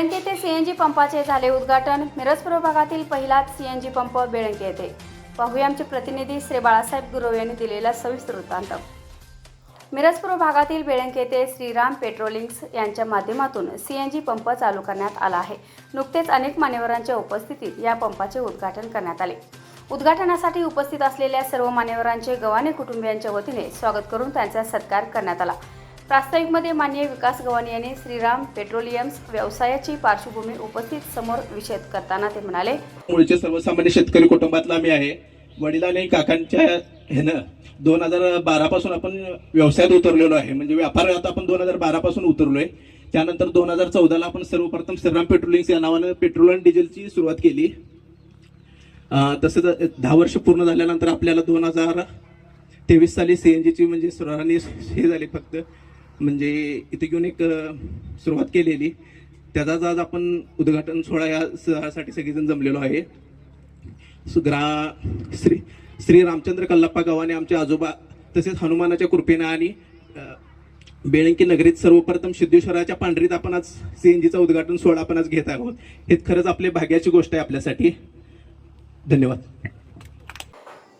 बेळंके येथे सीएनजी पंपाचे झाले उद्घाटन मिरज भागातील पहिलाच सीएनजी पंप बेळंके येथे पाहूया आमचे प्रतिनिधी श्री बाळासाहेब गुरव यांनी दिलेला सविस्तर वृत्तांत. मिरजपूर भागातील बेळंके येथे श्रीराम पेट्रोलिंग्स यांच्या माध्यमातून सीएनजी पंप चालू करण्यात आला आहे. नुकतेच अनेक मान्यवरांच्या उपस्थितीत या पंपाचे उद्घाटन करण्यात आले. उद्घाटनासाठी उपस्थित असलेल्या सर्व मान्यवरांचे गव्हाणे कुटुंबियांच्या वतीने स्वागत करून त्यांचा सत्कार करण्यात आला. प्रास्ताविकमध्ये माननीय विकास गव्हाणे यांनी श्रीराम पेट्रोलियम्स व्यवसायाची पार्श्वभूमी उपस्थित समोर विषद करताना ते म्हणाले मूळचे सर्वसामान्य शेतकरी कुटुंबातला मी आहे. वडिलांनी काकांच्या ह्यानं दोन हजार बारा पासून आपण व्यवसायात उतरलेलो आहे. म्हणजे व्यापारात आपण दोन हजार बारा पासून उतरलोय. त्यानंतर दोन हजार चौदाला आपण सर्वप्रथम श्रीराम पेट्रोलिंग्स या नावानं पेट्रोल आणि डिझेलची सुरुवात केली. अं, तसंच दहा वर्ष पूर्ण झाल्यानंतर आपल्याला दोन हजार तेवीस साली सी एन जीची म्हणजे सरांनी हे झाली फक्त. म्हणजे इथे घेऊन एक सुरुवात केलेली. त्याचाच आज आपण उद्घाटन सोहळा या साठी सगळेजण जमलेलो आहे. सुग्रा श्री श्री रामचंद्र कल्लप्पा गावाने आमचे आजोबा तसेच हनुमानाच्या कृपेनं आणि बेळंकी नगरीत सर्वप्रथम सिद्धेश्वराच्या पांढरीत आपण आज सीएनजीचा उद्घाटन सोहळा आपण आज घेत आहोत. हे खरंच आपले भाग्याची गोष्ट आहे आपल्यासाठी. धन्यवाद.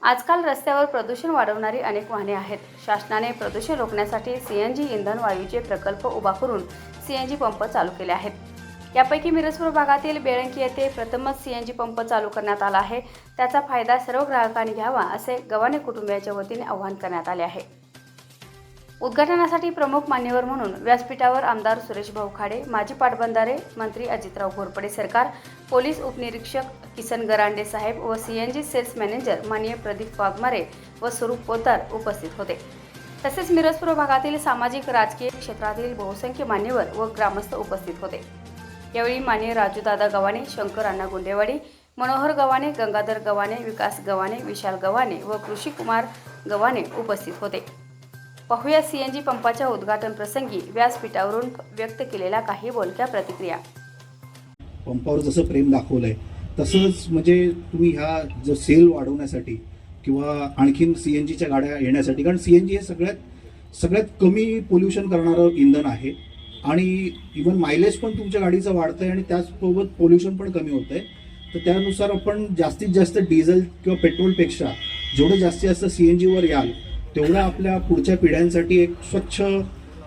आजकाल रस्त्यावर प्रदूषण वाढवणारी अनेक वाहने आहेत. शासनाने प्रदूषण रोखण्यासाठी सी एन जी इंधन वायूचे प्रकल्प उभा करून सी एन जी पंप चालू केले आहेत. यापैकी मिरजपूर भागातील बेळंकी येथे प्रथमच सी एन जी पंप चालू करण्यात आला आहे. त्याचा फायदा सर्व ग्राहकांनी घ्यावा असे गव्हाणे कुटुंबियाच्या वतीने आवाहन करण्यात आले आहे. उद्घाटनासाठी प्रमुख मान्यवर म्हणून व्यासपीठावर आमदार सुरेश भाऊ खाडे माजी पाटबंधारे मंत्री अजितराव घोरपडे सरकार पोलीस उपनिरीक्षक किसन गरांडे साहेब व सीएनजी सेल्स मॅनेजर माननीय प्रदीप वाघमारे व स्वरूप पोतार उपस्थित होते. तसेच मिरजपूर भागातील सामाजिक राजकीय क्षेत्रातील बहुसंख्य मान्यवर व ग्रामस्थ उपस्थित होते. यावेळी माननीय राजूदादा गव्हाणे शंकर अण्णा गुंडेवाडी मनोहर गव्हाणे गंगाधर गव्हाणे विकास गव्हाणे विशाल गव्हाणे व कृषी कुमार गव्हाणे उपस्थित होते. पाहूया सीएनजी पंपाच्या उद्घाटन प्रसंगी व्यासपीठावरून व्यक्त केलेल्या काही बोलक्या प्रतिक्रिया. पंपावर जसं प्रेम दाखवलंय तसंच म्हणजे तुम्ही ह्या जो सेल वाढवण्यासाठी किंवा आणखीन सी एन जीच्या गाड्या येण्यासाठी कारण सी एन जी हे सगळ्यात सगळ्यात कमी पोल्युशन करणारं इंधन आहे. आणि इवन मायलेज पण तुमच्या गाडीचं वाढतं आहे आणि त्याचसोबत पोल्युशन पण कमी होतंय. तर त्यानुसार आपण जास्तीत जास्त डिझेल किंवा पेट्रोलपेक्षा जेवढं जास्तीत जास्त सी एन जीवर याल तेवढं आपल्या पुढच्या पिढ्यांसाठी एक स्वच्छ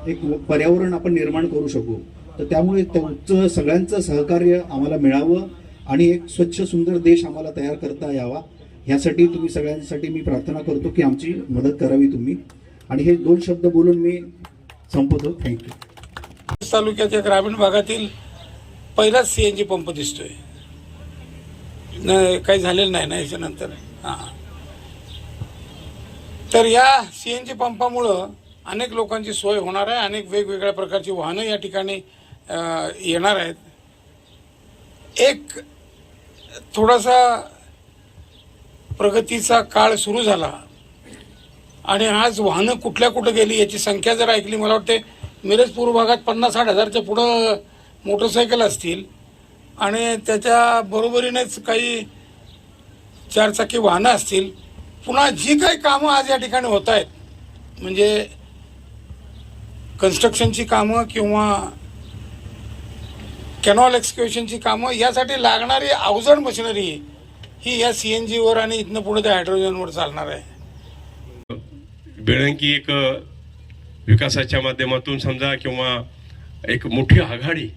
एक पर्यावरण आपण निर्माण करू शकू. तर त्यामुळे त्यांचं सगळ्यांचं सहकार्य आम्हाला मिळावं आणि एक स्वच्छ सुंदर देश आम्हाला तयार करता यावा. ह्यासाठी तुम्ही सगळ्यांसाठी मी प्रार्थना करतो की आमची मदत करावी तुम्ही. आणि हे दोन शब्द बोलून मी संपवतो. थँक्यू तालुक्याच्या ग्रामीण भागातील पहिलाच सी एन जी पंप दिसतोय. काही झालेलं नाही ना याच्यानंतर? हां. तर या सी एन जी पंपामुळं अनेक लोकांची सोय होणार आहे. अनेक वेगवेगळ्या प्रकारची वाहनं या ठिकाणी येणार आहेत. एक थोडासा प्रगतीचा काळ सुरू झाला आणि आज वाहनं कुठल्या कुठं गेली याची संख्या जर ऐकली मला वाटते मिरज पूर्व भागात पन्नास साठ हजारच्या पुढं मोटरसायकल असतील आणि त्याच्या बरोबरीनेच काही चारचाकी वाहनं असतील. पुन्हा जी काही कामं आज या ठिकाणी होत आहेत म्हणजे कन्स्ट्रक्शनची कामं किंवा कॅनॉल एक्सक्युशनची कामं यासाठी लागणारी अवजड मशिनरी ही या सी एन जीवर आणि इथनं पुढे त्या हायड्रोजनवर चालणार आहे. बेळंकी एक विकासाच्या माध्यमातून समजा किंवा एक मोठी आघाडी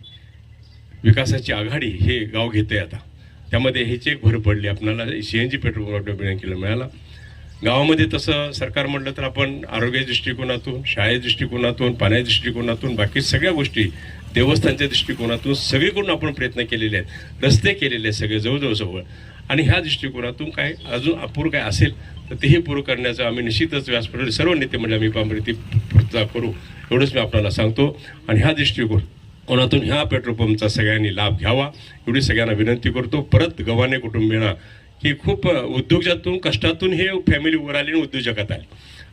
विकासाची आघाडी हे गाव घेते आता. त्यामध्ये ह्याची एक भर पडली. आपल्याला C N G petrol pump केलं मिळाला. गावामध्ये तसं सरकार म्हटलं तर आपण आरोग्य दृष्टिकोनातून शाळे दृष्टिकोनातून पाण्या दृष्टिकोनातून बाकी सगळ्या गोष्टी देवस्थानच्या दृष्टिकोनातून सगळीकडून आपण प्रयत्न केलेले आहेत. रस्ते केलेले आहेत सगळे जवळजवळ जवळ आणि ह्या दृष्टिकोनातून काय अजून अपूर काय असेल तर तेही पूर्ण करण्याचं आम्ही निश्चितच व्यासपीठावर सर्व नेते म्हणजे आम्ही पांबरी ती पूर्तता करू. एवढंच मी आपल्याला सांगतो. आणि ह्या दृष्टिकोन कोणातून ह्या पेट्रोल पंपचा सगळ्यांनी लाभ घ्यावा एवढी सगळ्यांना विनंती करतो. परत गव्हाणे कुटुंबियांना की खूप उद्योगातून कष्टातून हे फॅमिली वर आली आणि उद्योजकात आली.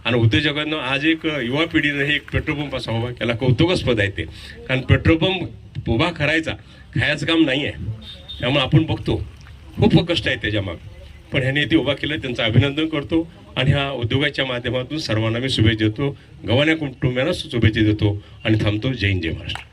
आणि उद्योजकांना आज एक युवा पिढीनं हे एक पेट्रोल पंप असा उभा केला. कौतुकास्पद आहे ते. कारण पेट्रोल पंप उभा करायचा खायचं काम नाही आहे त्यामुळे आपण बघतो खूप कष्ट आहे त्याच्यामागं पण ह्याने ते उभा केलं त्यांचं अभिनंदन करतो आणि ह्या उद्योगाच्या माध्यमातून सर्वांना मी शुभेच्छा देतो. गव्हाण्या कुटुंबियांना शुभेच्छा देतो आणि थांबतो जय हिंद जय महाराष्ट्र.